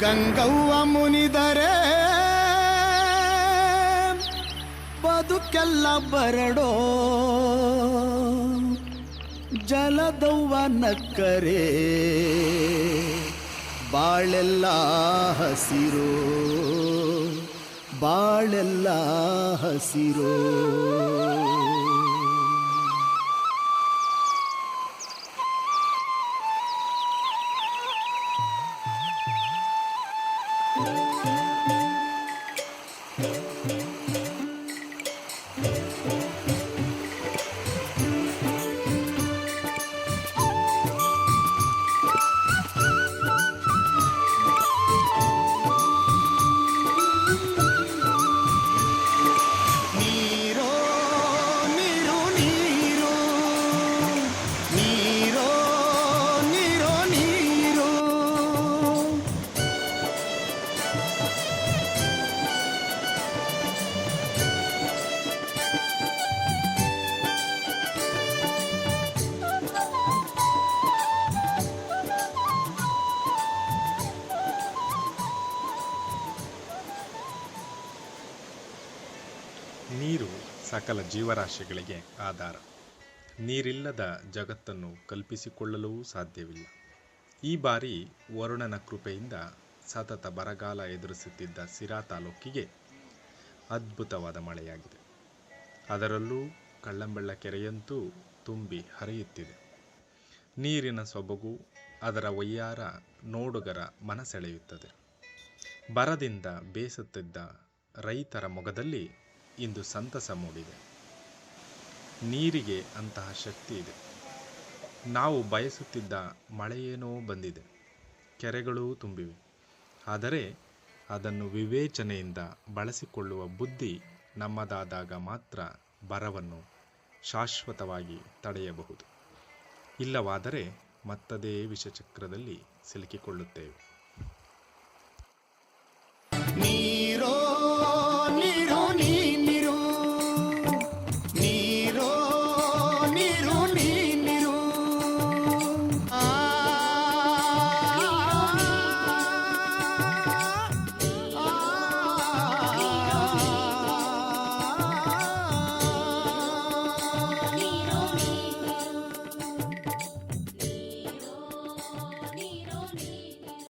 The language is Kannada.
ಗಂಗವ್ವ ಮುನಿದರೆ ಬದುಕೆಲ್ಲ ಬರಡೋ. ಜಲದವ್ವ ನಕ್ಕರೆ ಬಾಳೆಲ್ಲ ಹಸಿರೋ ಬಾಳೆಲ್ಲ ಹಸಿರೋ. ನೀರು ಸಕಲ ಜೀವರಾಶಿಗಳಿಗೆ ಆಧಾರ. ನೀರಿಲ್ಲದ ಜಗತ್ತನ್ನು ಕಲ್ಪಿಸಿಕೊಳ್ಳಲೂ ಸಾಧ್ಯವಿಲ್ಲ. ಈ ಬಾರಿ ವರುಣನ ಕೃಪೆಯಿಂದ ಸತತ ಬರಗಾಲ ಎದುರಿಸುತ್ತಿದ್ದ ಸಿರಾ ತಾಲೂಕಿಗೆ ಅದ್ಭುತವಾದ ಮಳೆಯಾಗಿದೆ. ಅದರಲ್ಲೂ ಕಳ್ಳಂಬೆಳ್ಳ ಕೆರೆಯಂತೂ ತುಂಬಿ ಹರಿಯುತ್ತಿದೆ. ನೀರಿನ ಸೊಬಗು ಅದರ ವಯ್ಯಾರ ನೋಡುಗರ ಮನಸೆಳೆಯುತ್ತದೆ. ಬರದಿಂದ ಬೇಸತ್ತಿದ್ದ ರೈತರ ಮೊಗದಲ್ಲಿ ಇಂದು ಸಂತಸ ಮೂಡಿದೆ. ನೀರಿಗೆ ಅಂತಹ ಶಕ್ತಿ ಇದೆ. ನಾವು ಬಯಸುತ್ತಿದ್ದ ಮಳೆಯೇನೋ ಬಂದಿದೆ. ಕೆರೆಗಳೂ ತುಂಬಿವೆ. ಆದರೆ ಅದನ್ನು ವಿವೇಚನೆಯಿಂದ ಬಳಸಿಕೊಳ್ಳುವ ಬುದ್ಧಿ ನಮ್ಮದಾದಾಗ ಮಾತ್ರ ಬರವನ್ನು ಶಾಶ್ವತವಾಗಿ ತಡೆಯಬಹುದು. ಇಲ್ಲವಾದರೆ ಮತ್ತದೇ ವಿಷಚಕ್ರದಲ್ಲಿ ಸಿಲುಕಿಕೊಳ್ಳುತ್ತೇವೆ.